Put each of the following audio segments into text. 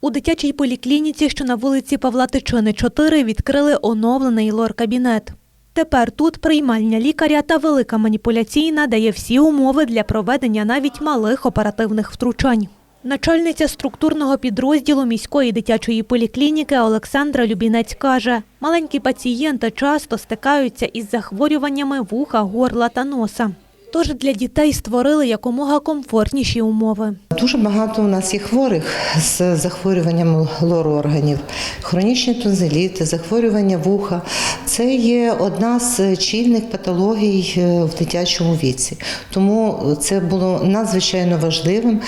У дитячій поліклініці, що на вулиці Павла Тичини, 4, відкрили оновлений лор-кабінет. Тепер тут приймальня лікаря та велика маніпуляційна дає всі умови для проведення навіть малих оперативних втручань. Начальниця структурного підрозділу міської дитячої поліклініки Олександра Любінець каже, маленькі пацієнти часто стикаються із захворюваннями вуха, горла та носа. Тож для дітей створили якомога комфортніші умови. Дуже багато у нас є хворих з захворюванням лор-органів, хронічні тонзиліти, захворювання вуха. Це є одна з чільних патологій е, в дитячому віці. Тому це було надзвичайно важливим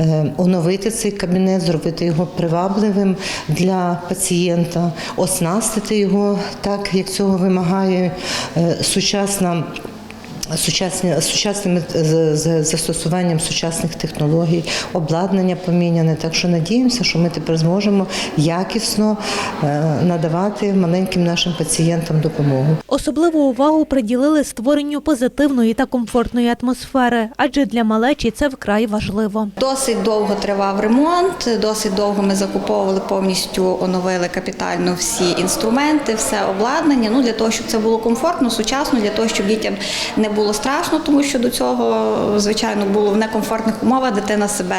е, оновити цей кабінет, зробити його привабливим для пацієнта, оснастити його так, як цього вимагає е, сучасна. Сучасні, сучасним з- з- застосуванням сучасних технологій, обладнання поміняне. Так що надіємося, що ми тепер зможемо якісно е, надавати маленьким нашим пацієнтам допомогу. Особливу увагу приділили створенню позитивної та комфортної атмосфери, адже для малечі це вкрай важливо. Досить довго тривав ремонт, досить довго ми закуповували повністю, оновили капітально всі інструменти, все обладнання. Ну для того, щоб це було комфортно, сучасно, для того, щоб дітям не було страшно, тому що до цього, звичайно, було в некомфортних умовах. Дитина себе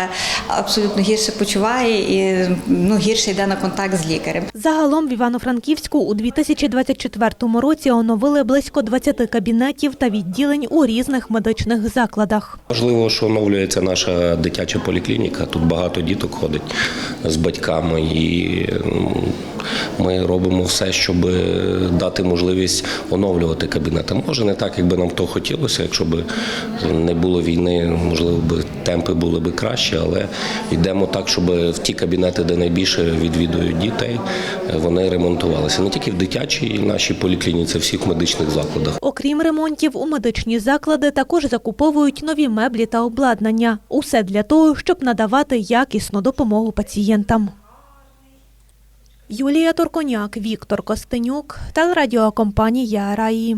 абсолютно гірше почуває і ну гірше йде на контакт з лікарем. Загалом в Івано-Франківську у 2024 році оновили близько 20 кабінетів та відділень у різних медичних закладах. Важливо, що оновлюється наша дитяча поліклініка. Тут багато діток ходить з батьками, і м, ми робимо все, щоб дати можливість оновлювати кабінети. Може, не так, як би нам то хотілося. Якщо б не було війни, можливо, би темпи були б кращі, але йдемо так, щоб в ті кабінети, де найбільше відвідують дітей, вони ремонтувалися не тільки в дитячій нашій поліклініці, а всіх медичних закладах. Окрім ремонтів, у медичні заклади також закуповують нові меблі та обладнання. Усе для того, щоб надавати якісну допомогу пацієнтам. Юлія Турконяк, Віктор Костенюк, телерадіокомпанія Раї.